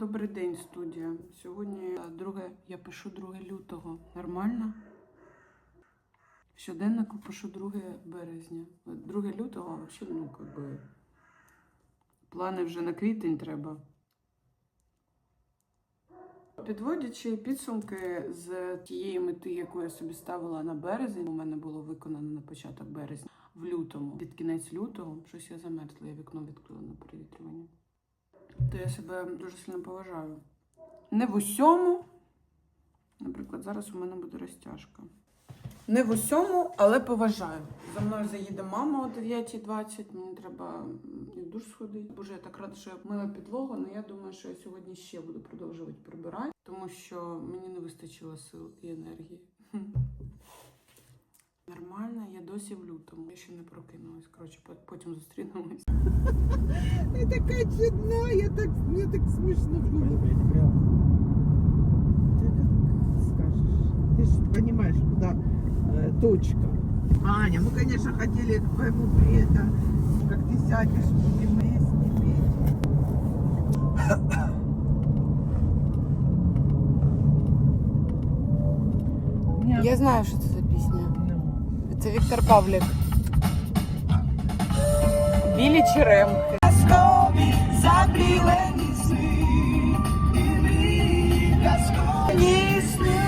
Добрий день, студія. Сьогодні е, друге, я пишу 2 лютого. Нормально? В щоденнику пишу 2 березня. 2 лютого, а взагалі, ну, как би, плани вже на квітень треба. Підводячи підсумки з тієї мети, яку я собі ставила на березень, у мене було виконано на початок березня, в лютому, під кінець лютого, щось я замерзла, я вікно відкрила на провітрювання. То я себе дуже сильно поважаю. Не в усьому. Наприклад, зараз у мене буде розтяжка. Не в усьому, але поважаю. За мною заїде мама о 9.20, мені треба і в душ сходити. Боже, я так рада, що я мила підлогу, але я думаю, що я сьогодні ще буду продовжувати прибирати, тому що мені не вистачило сил і енергії. Нормально, я досі в лютому. Я ще не прокинулась. Коротше, по- потім зустрінемось. Ты такая чудная, так, мне так смешно было. Ты как скажешь? Ты же понимаешь, куда э, точка. Аня, мы, конечно, хотели к твоему приезду, как ты сядешь, будем песни петь. Мне- Я знаю, що це за пісня. Ну. Це Віктор Павлік. Білі черемхи. Казкові забілені сни, і мій казкові сни.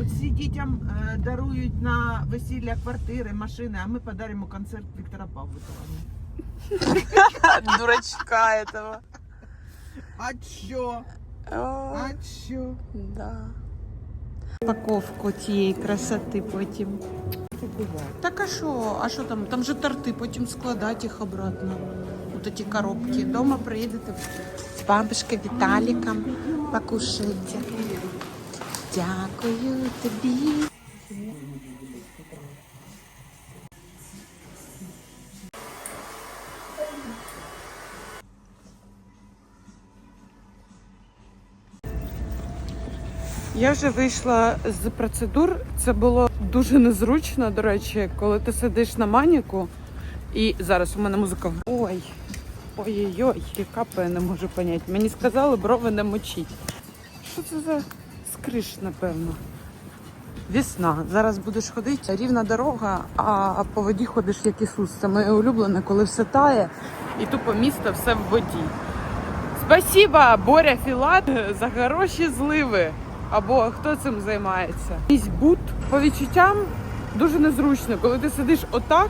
От всі дітям е, дарують на весілля квартири, машини, а ми подаримо концерт Віктора Павлика. Дурачка этого. А чо? А чо? да. Упаковку цієї красоти потім. Так а що? А що там? Там же торти, потім складати їх обратно. Вот эти коробки. Дома приїдете з бабушкою Віталіком, покушайте. Дякую тобі. Я вже вийшла з процедур. Це було дуже незручно, до речі, коли ти сидиш на маніку. І зараз у мене музика. Ой. Ой-ой-ой, капає, не можу поняти. Мені сказали брови не мочіть. Що це за скриш, напевно? Весна. Зараз будеш ходити, рівна дорога, а по воді ходиш як Ісус. Це моє улюблене, коли все тає, і тупо місто все в воді. Спасіба, Боря Філат, за хороші зливи. Або хто цим займається? Якийсь бут по відчуттям дуже незручно. Коли ти сидиш отак,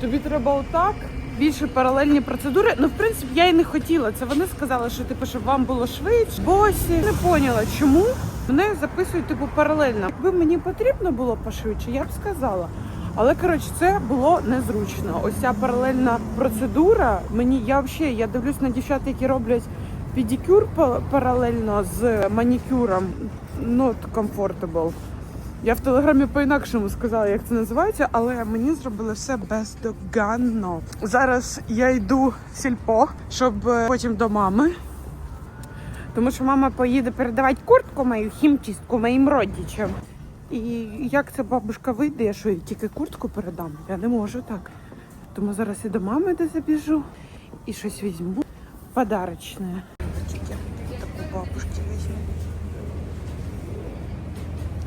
тобі треба отак. Більше паралельні процедури. Ну, в принципі, я і не хотіла. Це вони сказали, що типу, щоб вам було швидше. Босі не поняла, чому мене записують типу паралельно. Якби мені потрібно було пошвидше, я б сказала. Але коротше, це було незручно. Ось ця паралельна процедура. Мені я взагалі я дивлюсь на дівчат, які роблять педикюр паралельно з манікюром. Not comfortable. Я в телеграмі по-інакшому сказала, як це називається, але мені зробили все бездоганно. Зараз я йду в сільпо, щоб е, потім до мами. Тому що мама поїде передавати куртку мою, хімчистку моїм родичам. І як ця бабушка вийде, я що їй тільки куртку передам? Я не можу так. Тому зараз і до мами де забіжу і щось візьму. Подарочне. Бабушки візьму.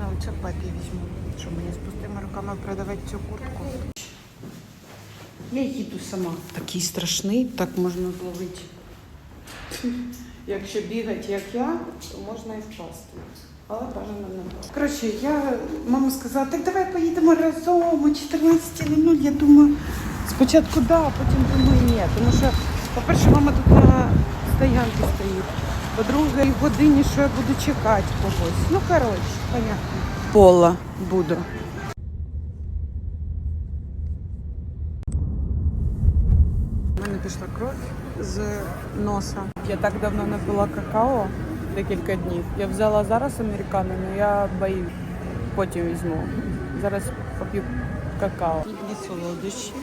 А оце папі візьму. Що мені з пустими руками продавати цю куртку? Я їду сама. Такий страшний, так можна зловити. Якщо бігати, як я, то можна і впасти. Але бажано не впасти. Коротше, я мама сказала, так давай поїдемо разом о 14.00. Я думаю, спочатку да, а потім думаю, ні. Тому що, по-перше, мама тут на стоянці стоїть. По-друге, і в годині, що я буду чекати когось. Ну, коротше, понятно. Пола буду. У мене пішла кров з носа. Я так давно не пила какао, декілька днів. Я взяла зараз американо, але я боюсь. Потім візьму. Зараз поп'ю какао. І солодощі.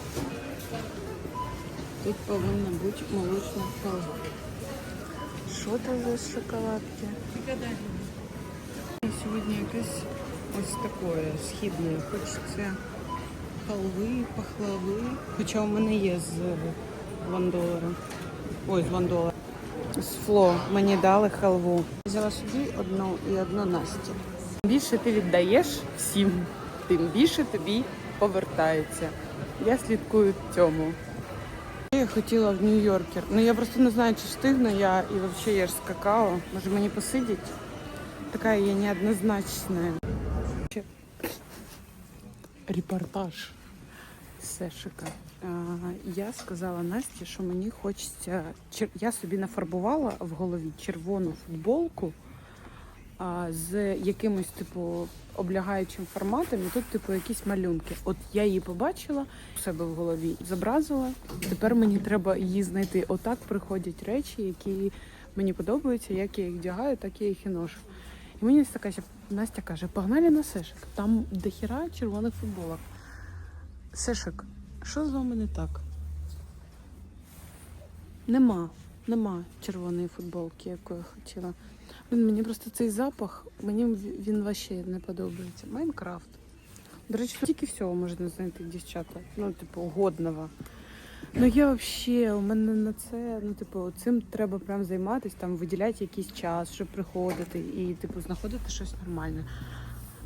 Тут повинна бути молочна кава. Що це за шоколадки? Сьогодні якесь ось таке східне. Хочеться халви, пахлави. Хоча у мене є з вандолера. Ой, з вандола. з Фло мені дали халву. Взяла собі одну і одну Насті. Чим більше ти віддаєш всім, тим більше тобі повертається. Я слідкую цьому. Я хотіла в Нью-Йоркер. Ну я просто не знаю, чи встигну я і взагалі я ж з какао. Може мені посидіти? Така я неоднозначна. Репортаж з Сешика. Я сказала Насті, що мені хочеться. чер- Я собі нафарбувала в голові червону футболку а, з якимось, типу, облягаючим форматом, і тут, типу, якісь малюнки. От я її побачила у себе в голові, зобразила. Тепер мені треба її знайти. Отак приходять речі, які мені подобаються, як я їх вдягаю, так я їх і ношу. І мені така Настя каже: погнали на Сешик. Там дохіра червоних футболок. Сешик, що з вами не так? Нема, нема червоної футболки, яку я хотіла. Блін, мені просто цей запах, мені він вообще не подобається. Майнкрафт. До речі, тільки всього можна знайти дівчата. Ну, типу, годного. Ну я взагалі, у мене на це, ну, типу, цим треба прям займатися, там виділяти якийсь час, щоб приходити і, типу, знаходити щось нормальне.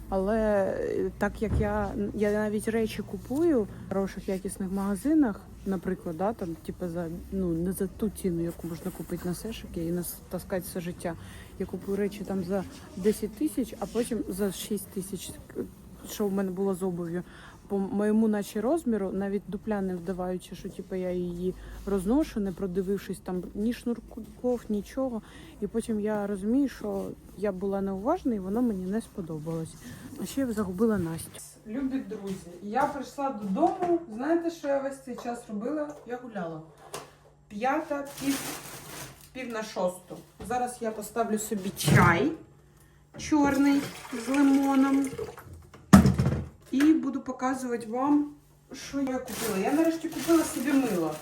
Але е, так як я, я навіть речі купую в хороших якісних магазинах, наприклад, да, там, типу, за, ну, не за ту ціну, яку можна купити на сешики і нас таскати все життя. Я купую речі там за 10 тисяч, а потім за 6 тисяч, що в мене було з обув'ю. По моєму наче розміру, навіть дупля не вдаваючи, що типу, я її розношу, не продивившись там ні шнурков, нічого. І потім я розумію, що я була неуважна і воно мені не сподобалось. А ще я загубила Настю. Любі друзі, я прийшла додому. Знаєте, що я весь цей час робила? Я гуляла. П'ята, пів, пів на шосту. Зараз я поставлю собі чай чорний з лимоном. І буду показувати вам, що я купила. Я нарешті купила собі мило.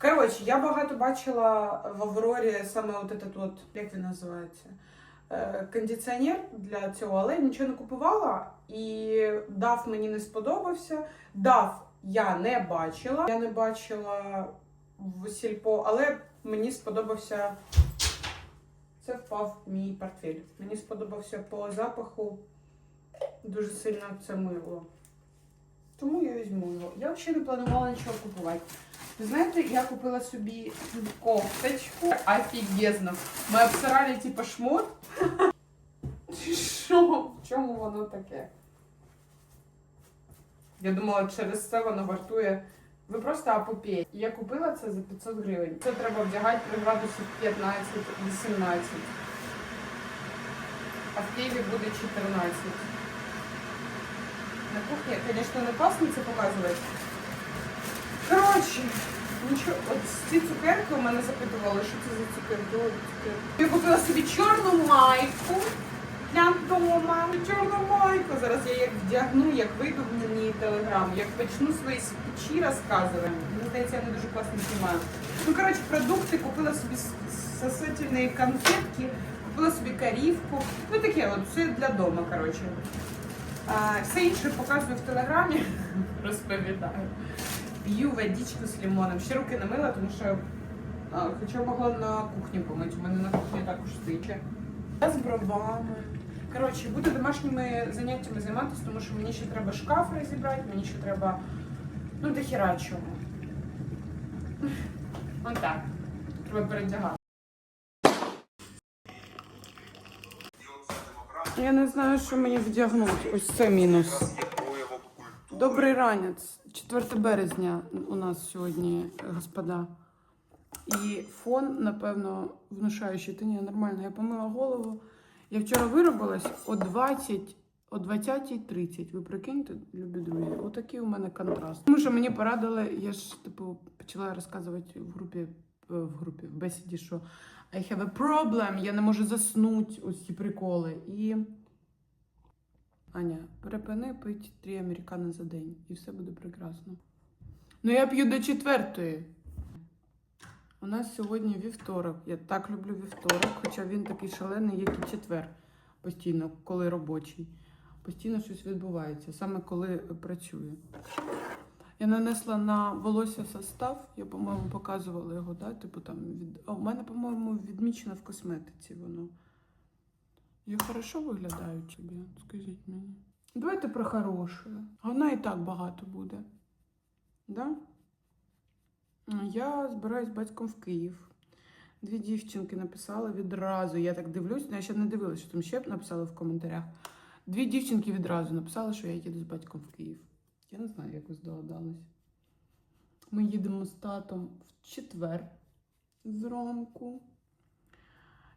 Коротше, я багато бачила в Аврорі саме от этот от, як він називається, е, кондиціонер для цього, але нічого не купувала. І дав мені не сподобався. Дав я не бачила. Я не бачила в сільпо, але мені сподобався. Це впав мій портфель. Мені сподобався по запаху дуже сильно це мило. Тому я візьму його. Я взагалі не планувала нічого купувати. Ви знаєте, я купила собі кофточку. Офігезно. Ми обсирали типу шмот. Що? В чому воно таке? Я думала, через це воно вартує. Ви просто апопей. Я купила це за 500 гривень. Це треба вдягати при градусі 15-18. А в Києві буде 14. На кухні, звісно, не класно це показувати. Коротше, нічого, от ці цукерки у мене запитували, що це за цукерки. Я купила собі чорну майку для вдома. Чорну майку. Зараз я як вдягну, як вийду в мені телеграм, як почну свої спічі розказувати. Мені здається, я не дуже класно знімаю. Ну, коротше, продукти купила собі сосательні конфетки, купила собі корівку. Ну таке от, все для дому, коротше. А, все інше показую в телеграмі, розповідаю. П'ю водичку з лимоном. Ще руки не мила, тому що а, хоча могла на кухні помити. У мене на кухні також стиче. З бровами. Коротше, буду домашніми заняттями займатися, тому що мені ще треба шкаф розібрати, мені ще треба ну до хіра чого. Ось так. Треба передягати. Я не знаю, що мені вдягнути. Ось це мінус. Добрий ранець. 4 березня у нас сьогодні, господа. І фон, напевно, внушаючий. Та ні, нормально. Я помила голову. Я вчора виробилась о 20, о 20.30. Ви прикиньте, любі друзі, отакий у мене контраст. Тому що мені порадили, я ж типу почала розказувати в групі, е, в групі, в бесіді, що I have a problem, я не можу заснути, ось ці приколи. І Аня, припини пити три американо за день, і все буде прекрасно. Ну я п'ю до четвертої. У нас сьогодні вівторок. Я так люблю вівторок, хоча він такий шалений, як і четвер. Постійно, коли робочий. Постійно щось відбувається, саме коли працюю. Я нанесла на волосся состав, я, по-моєму, показувала його, да? Типу там від. А у мене, по-моєму, відмічено в косметиці воно. Я хорошо виглядаю тобі, скажіть мені. Давайте про хороше. Вона і так багато буде. Да? Я збираюсь з батьком в Київ. Дві дівчинки написали відразу. Я так дивлюсь, ну, я ще не дивилася, що там ще написали в коментарях. Дві дівчинки відразу написали, що я їду з батьком в Київ. Я не знаю, як ви здогадались. Ми їдемо з татом в четвер зранку.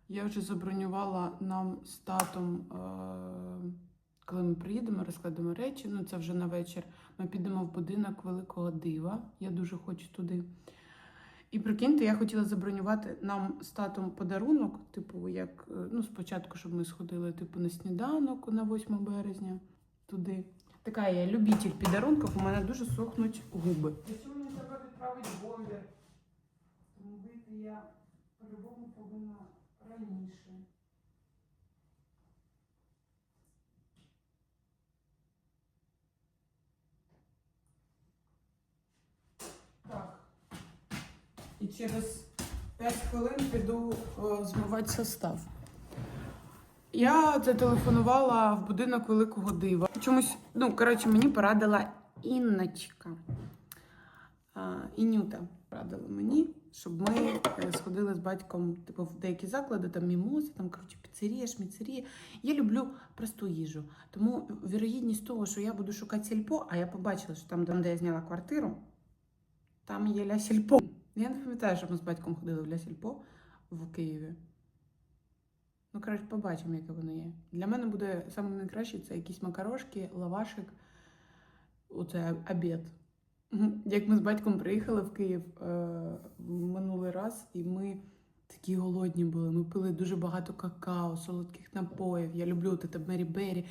Я вже забронювала нам з татом, е- коли ми приїдемо, розкладемо речі. Ну, це вже на вечір. Ми підемо в будинок Великого Дива. Я дуже хочу туди. І прикиньте, я хотіла забронювати нам з татом подарунок, типу, як е, ну, спочатку, щоб ми сходили типу, на сніданок на 8 березня туди. Така я любитель підарунків, у мене дуже сохнуть губи. Якщо мені треба відправити бойлер, тому вийти я по-любому повинна раніше. Так. І через 5 хвилин піду о, змивати состав. Я зателефонувала в будинок Великого Дива. Чомусь, ну, коротше, мені порадила Інночка. А, Інюта порадила мені, щоб ми е, сходили з батьком типу, в деякі заклади, там мімози, там, коротше, піцерія, шміцерія. Я люблю просту їжу. Тому вірогідність того, що я буду шукати сільпо, а я побачила, що там, де я зняла квартиру, там є ля сільпо. Я не пам'ятаю, що ми з батьком ходили в ля сільпо в Києві. Ну, коротше, побачимо, яке воно є. Для мене буде найкраще це якісь макарошки, лавашик. Оце обід. Як ми з батьком приїхали в Київ е, минулий раз, і ми такі голодні були. Ми пили дуже багато какао, солодких напоїв. Я люблю от це Мері Бері.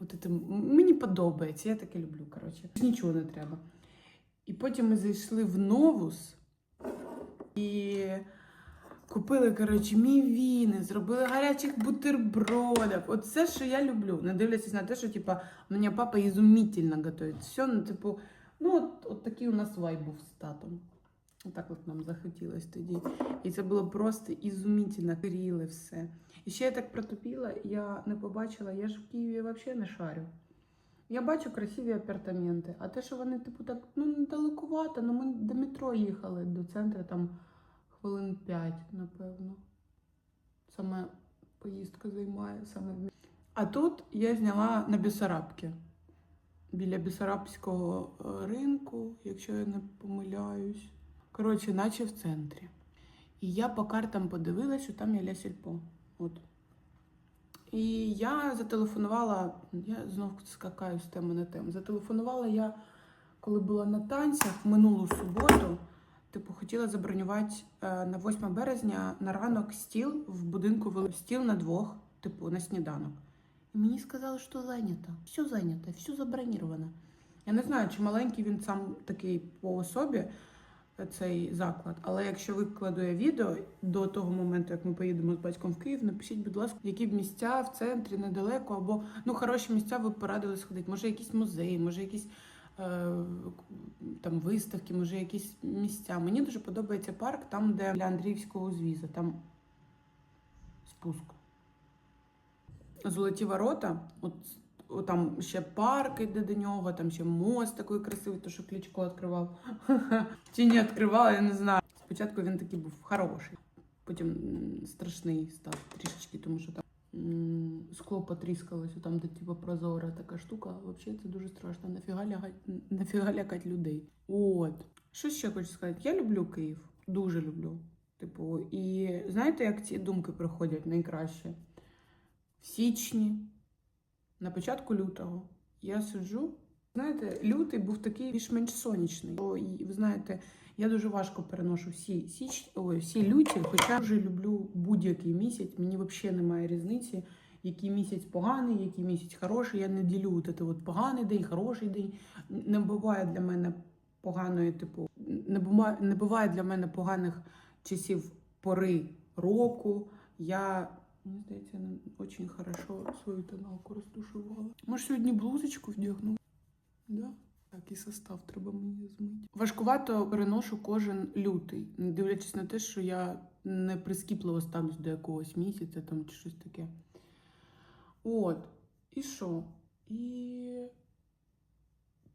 От це, мені подобається, я таке люблю. Коротше. Нічого не треба. І потім ми зайшли в Новус і купили, коротше, мівіни, зробили гарячих бутербродів. Все, що я люблю. Не дивлячись на те, що типа, у мене папа ізумітельно готує. Все, ну, типу, ну от, от такий у нас вайб був з татом. Отак от нам захотілось тоді. І це було просто ізумітельно, горіли все. І ще я так протупіла, я не побачила, я ж в Києві взагалі не шарю. Я бачу красиві апартаменти, а те, що вони, типу, так ну недалекувато, ну ми до метро їхали до центру там хвилин 5, напевно. Саме поїздка займає саме. А тут я зняла на Бісарабці. Біля Бісарабського е, ринку, якщо я не помиляюсь. Коротше, наче в центрі. І я по картам подивилася, що там є Ля Сільпо. От. І я зателефонувала, я знов скакаю з теми на тему. Зателефонувала я, коли була на танцях минулу суботу. Типу, хотіла забронювати е, на 8 березня на ранок стіл в будинку стіл на двох, типу, на сніданок. І мені сказали, що зайнято. Все зайнято, все забронировано. Я не знаю, чи маленький він сам такий по особі, цей заклад. Але якщо викладу я відео до того моменту, як ми поїдемо з батьком в Київ, напишіть, будь ласка, які б місця в центрі недалеко, або ну хороші місця ви б порадили сходити. Може, якісь музеї, може, якісь е, там виставки, може, якісь місця. Мені дуже подобається парк, там, де для Андріївського узвіза, там спуск. Золоті ворота, от, там ще парк йде до нього, там ще мост такий красивий, то що Кличко відкривав. Чи не відкривав, я не знаю. Спочатку він такий був хороший, потім страшний став трішечки, тому що там скло потріскалось, там, де типу прозора така штука. Взагалі це дуже страшно. Нафіга лягать, нафіга лякать людей. От. Що ще хочу сказати? Я люблю Київ, дуже люблю. Типу, і знаєте, як ці думки приходять найкраще? В січні, на початку лютого, я сиджу. Знаєте, лютий був такий більш-менш сонячний. О, і ви знаєте, я дуже важко переношу всі січ... Ой, всі люті, хоча дуже люблю будь-який місяць. Мені взагалі немає різниці, який місяць поганий, який місяць хороший. Я не ділю от от поганий день, хороший день. Не буває для мене поганої, типу, не буває, не буває для мене поганих часів пори року. Я, мені здається, я дуже хорошо свою тоналку розтушувала. Може, сьогодні блузочку вдягну? Да? Так, і состав треба мені змити. Важкувато переношу кожен лютий, не дивлячись на те, що я не прискіпливо ставлюсь до якогось місяця там чи щось таке. От. І що? І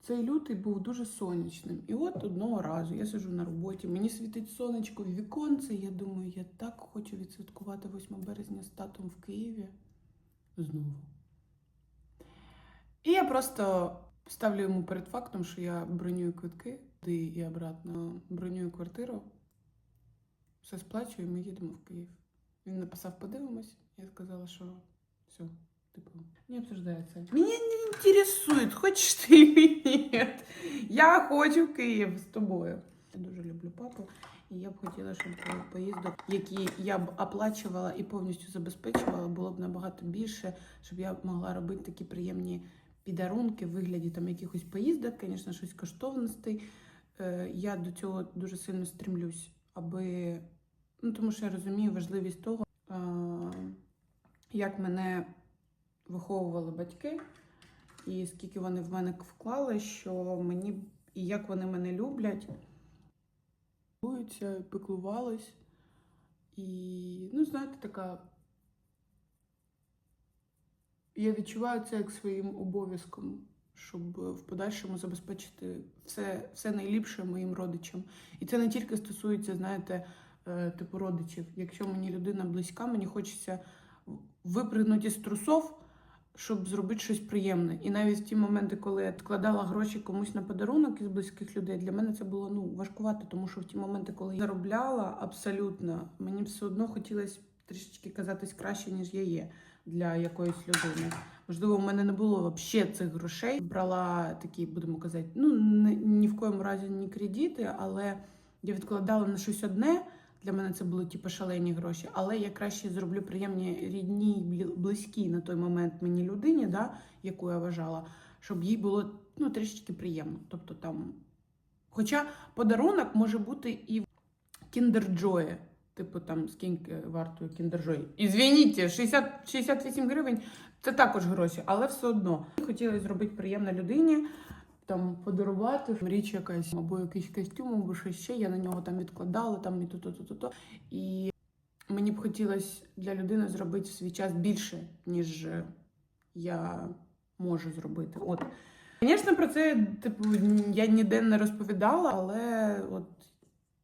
цей лютий був дуже сонячним. І от одного разу я сиджу на роботі, мені світить сонечко в віконце. Я думаю, я так хочу відсвяткувати 8 березня з татом в Києві. Знову. І я просто ставлю йому перед фактом, що я бронюю квитки туди і обратно бронюю квартиру. Все сплачую, і ми їдемо в Київ. Він написав, подивимось. Я сказала, що все, типу, не обсуждається. Мене не інтересує, хочеш ти чи ні. Я хочу в Київ з тобою. Я дуже люблю папу, і я б хотіла, щоб поїздок, які я б оплачувала і повністю забезпечувала, було б набагато більше, щоб я могла робити такі приємні підарунки в вигляді там якихось поїздок, звісно, щось коштовностей. Е, Я до цього дуже сильно стремлюсь, аби ну тому що я розумію важливість того, як мене виховували батьки, і скільки вони в мене вклали, що мені і як вони мене люблять, піклувались. І, ну, знаєте, така. Я відчуваю це як своїм обов'язком, щоб в подальшому забезпечити все, все найліпше моїм родичам. І це не тільки стосується, знаєте, е, типу родичів. Якщо мені людина близька, мені хочеться випригнути з трусов, щоб зробити щось приємне. І навіть в ті моменти, коли я вкладала гроші комусь на подарунок із близьких людей, для мене це було ну важкувато, тому що в ті моменти, коли я заробляла абсолютно, мені все одно хотілося трішечки казатись краще, ніж я є для якоїсь людини. Можливо, в мене не було взагалі цих грошей. Брала такі, будемо казати, ну ні, ні в коєму разі не кредити, але я відкладала на щось одне. Для мене це були типу шалені гроші, але я краще зроблю приємні рідній, близькій на той момент мені людині, да, яку я вважала, щоб їй було ну, трішечки приємно. Тобто там. Хоча подарунок може бути і в кіндерджої. Типу там скільки вартує кіндерджой. Ізвініть, 60, 68 гривень це також гроші, але все одно. Хотіла зробити приємно людині, там подарувати річ якась, або якийсь костюм, або щось ще. Я на нього там відкладала, там і то-то, то-то. то. І мені б хотілося для людини зробити в свій час більше, ніж я можу зробити. От. Звісно, про це типу, я ніде не розповідала, але от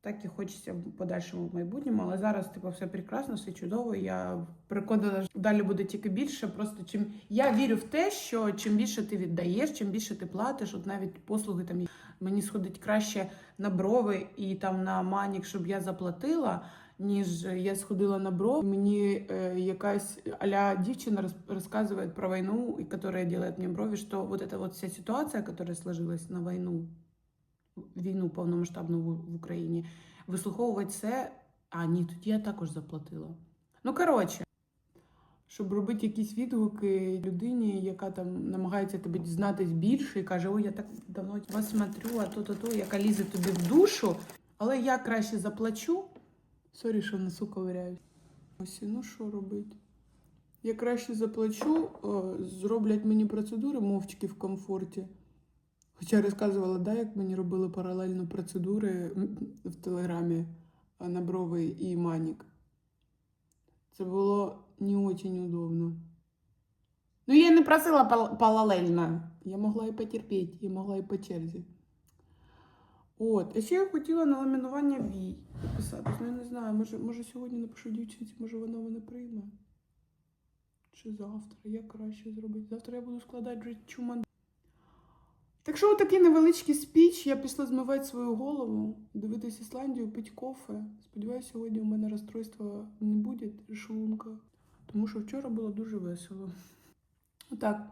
так і хочеться в подальшому в майбутньому. Але зараз типу, все прекрасно, все чудово. Я переконана, що далі буде тільки більше. Просто чим я вірю в те, що чим більше ти віддаєш, чим більше ти платиш, от навіть послуги там мені сходить краще на брови і там на манік, щоб я заплатила. Ніж я сходила на брови, мені е, якась аля дівчина роз, розказує про війну, і яка робить мені брови, що вот эта вот вся ситуація, яка сложилась на війну, війну повномасштабну в, Україні, вислуховувати це. А ні, тоді я також заплатила. Ну, коротше, щоб робити якісь відгуки людині, яка там намагається тобі дізнатись більше і каже: Ой, я так давно вас смотрю, а то-то, то, яка лізе тобі в душу, але я краще заплачу. Сорі, що носу ковиряюсь. Ось, ну що робити? Я краще заплачу, зроблять мені процедури мовчки в комфорті. Хоча я розказувала, да, як мені робили паралельно процедури в телеграмі а, на брови і манік. Це було не дуже удобно. Ну, я не просила паралельно. Я могла і потерпіти, я могла і по черзі. От, а ще я хотіла на ламінування вій написати. Ну, я не знаю, може, може сьогодні напишу дівчинці, може вона мене прийме. Чи завтра, як краще зробити? Завтра я буду складати вже чуман. Так що такий невеличкий спіч. Я пішла змивати свою голову, дивитись Ісландію, пити кофе. Сподіваюся, сьогодні у мене розстройства не буде шлунка. Тому що вчора було дуже весело. Отак.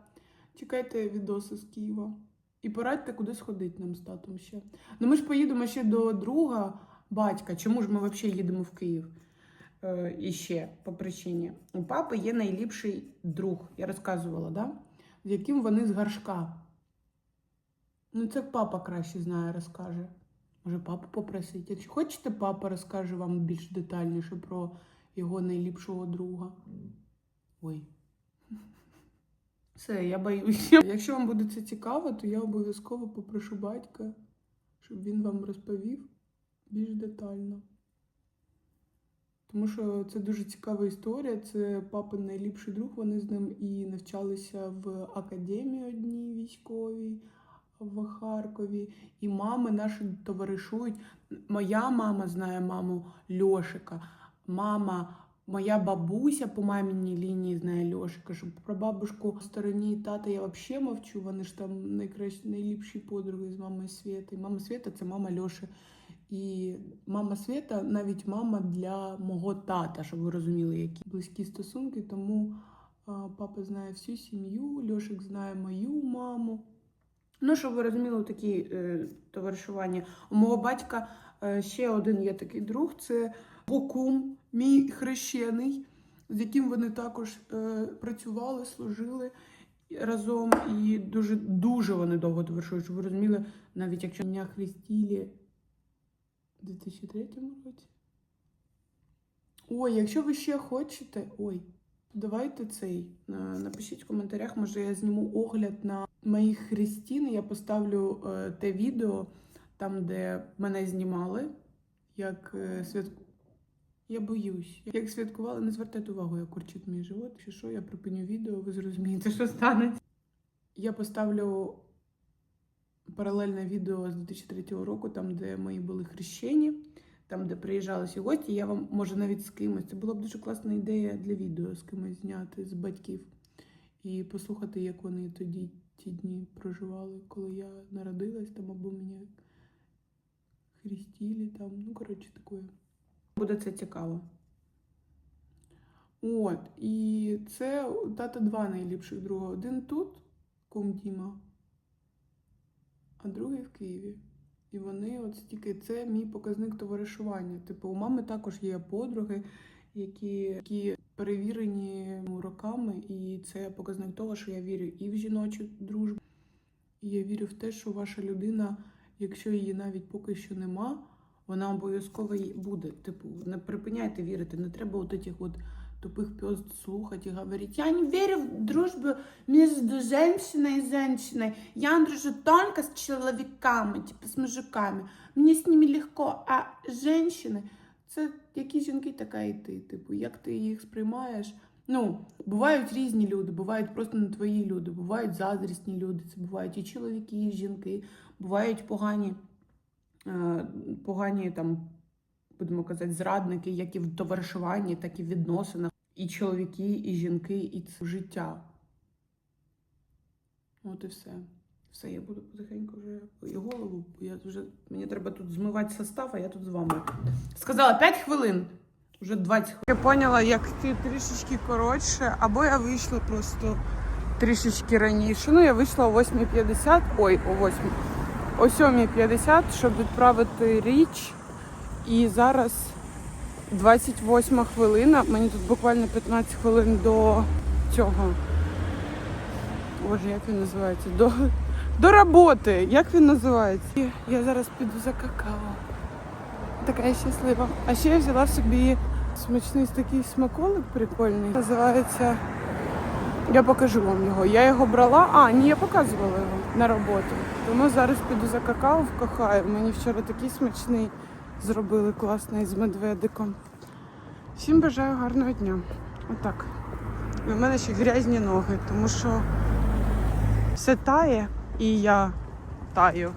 Чекайте відоси з Києва. І порадьте, куди сходити нам з татом ще. Ну ми ж поїдемо ще до друга батька. Чому ж ми взагалі їдемо в Київ? Е, і ще по причині. У папи є найліпший друг, я розказувала, да? з яким вони з горшка. Ну, це папа краще знає, розкаже. Може, папу попросить. Якщо хочете, папа розкаже вам більш детальніше про його найліпшого друга. Ой. Все, я боюся. Якщо вам буде це цікаво, то я обов'язково попрошу батька, щоб він вам розповів більш детально. Тому що це дуже цікава історія. Це папин найліпший друг. Вони з ним і навчалися в академії одній військовій в Харкові. І мами наші товаришують. Моя мама знає маму Льошика. Мама, моя бабуся по маміній лінії знає Льошика. Щоб про бабушку стороні тата я взагалі мовчу. Вони ж там найкращі, найліпші подруги з мамою Свєти. Мама Свєта це мама Льоши. І мама Свята навіть мама для мого тата, щоб ви розуміли, які близькі стосунки. Тому папа знає всю сім'ю, Льошик знає мою маму. Ну, щоб ви розуміли, такі е, товаришування. У мого батька е, ще один є такий друг це Бокум, мій хрещений, з яким вони також е, працювали, служили разом. І дуже дуже вони довго товаришують, щоб ви розуміли, навіть якщо мене хрестили у 2003 році. Ой, якщо ви ще хочете, ой, давайте цей. е, Напишіть в коментарях, може я зніму огляд на моїх хрестін. Я поставлю е, те відео, там, де мене знімали, як е, святку. Я боюсь. Як святкували, не звертайте увагу, як курчить мій живот. Якщо що, я припиню відео, ви зрозумієте, що станеться. Я поставлю паралельне відео з 2003 року, там, де мої були хрещені, там, де приїжджали всі гості. Я вам, може, навіть з кимось. Це була б дуже класна ідея для відео з кимось зняти з батьків і послухати, як вони тоді ті дні проживали, коли я народилась там або мене хрестили там. Ну, коротше, таке. Буде це цікаво. От, і це тата два найліпших друга. Один тут, кум Діма, а другий в Києві. І вони от стільки це мій показник товаришування. Типу, у мами також є подруги, які, які перевірені ну, роками, і це показник того, що я вірю і в жіночу дружбу, і я вірю в те, що ваша людина, якщо її навіть поки що нема, вона обов'язково буде. Типу, не припиняйте вірити, не треба от этих от тупых пёст слухать и говорить, я не верю в дружбу между женщиной и женщиной. Я дружу только с человеками, типу з мужиками. Мені з ними легко. А женщини, це які жінки, така і ти. Типу, як ти їх сприймаєш? Ну, бувають різні люди, бувають просто не твої люди, бувають заздрісні люди, це бувають і чоловіки, і жінки, бувають погані, е, погані там будемо казати, зрадники, як і в товаришуванні, так і в відносинах. І чоловіки, і жінки, і це життя. От і все. Все, я буду потихеньку вже і голову. Я вже, мені треба тут змивати состав, а я тут з вами. Сказала 5 хвилин. Вже 20 хвилин. Я поняла, як ти трішечки коротше, або я вийшла просто трішечки раніше. Ну, я вийшла о 8.50, ой, о 8. О 7.50, щоб відправити річ. І зараз 28 хвилина. Мені тут буквально 15 хвилин до цього. Боже, як він називається? До, до роботи. Як він називається? Я зараз піду за какао. Така я щаслива. А ще я взяла собі смачний такий смаколик прикольний. Називається. Я покажу вам його. Я його брала. А, ні, я показувала його на роботу. Тому зараз піду за какао в Кохаю. Мені вчора такий смачний зробили класний з медведиком. Всім бажаю гарного дня. Отак. В мене ще грязні ноги, тому що все тає і я таю.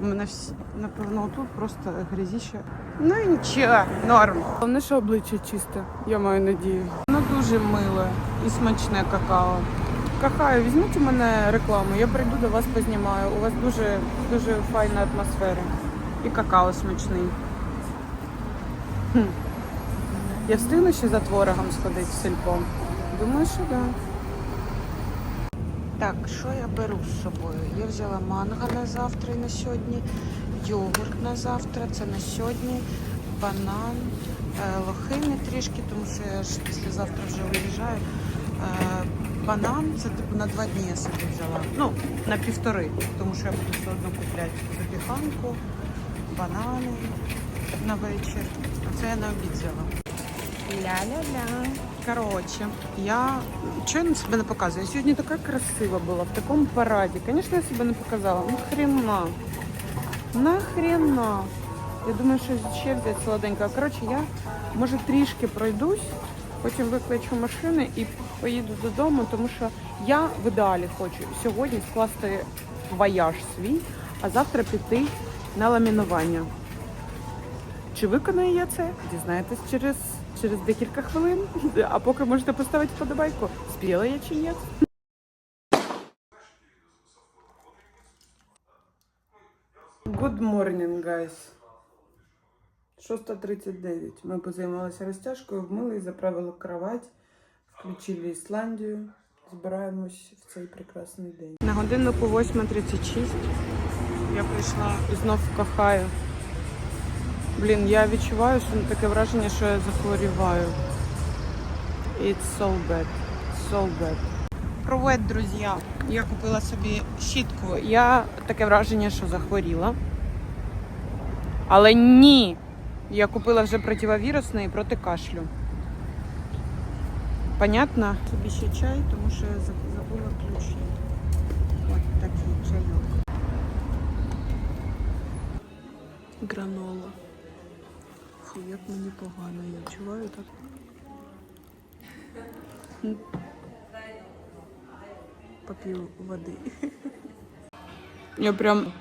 У мене всі, напевно, тут просто грязіше. Ну і нічого, норм. Головне, що обличчя чисте, я маю надію. Воно дуже миле і смачне какао. Кахаю, візьміть у мене рекламу, я прийду до вас познімаю. У вас дуже дуже файна атмосфера. І какао смачний. Я встигну ще за творогом сходити в сільпо? Думаю, що так. Да. Так, що я беру з собою? Я взяла манго на завтра і на сьогодні, йогурт на завтра, це на сьогодні, банан, е, лохини трішки, тому що я ж післязавтра вже виїжджаю. Е, банан це типу на два дні я собі взяла. Ну, на півтори, тому що я буду все одно купляти запіканку, банани на вечір. А це я на обід взяла. Ля-ля-ля. Коротше, я чого я на себе не показую? Я сьогодні така красива була, в такому параді. Звісно, я себе не показала. Ну хрена. Нахрена. Я думаю, що ще взяти солоденько. Коротше, я може трішки пройдусь, потім викличу машини і поїду додому, тому що я в ідеалі хочу сьогодні скласти вояж свій, а завтра піти на ламінування. Чи виконаю я це? Дізнаєтесь через, через декілька хвилин. А поки можете поставити вподобайку, спіла я чи ні. Good morning, guys. 6.39. Ми позаймалися розтяжкою, вмили і заправили кровать, включили Ісландію. Збираємось в цей прекрасний день. На годиннику 8.36 я прийшла і знов кохаю. Блін, я відчуваю, що таке враження, що я захворіваю. It's so bad. So bad. Привет, друзі. Я купила собі щітку. Я таке враження, що захворіла. Але ні. Я купила вже противовірусне і проти кашлю. Понятно? Собі ще чай, тому що я заб- забула ключі. Ось такий чайок. Гранола. Фу, мені погано, я відчуваю так. Поп'ю води. Я прям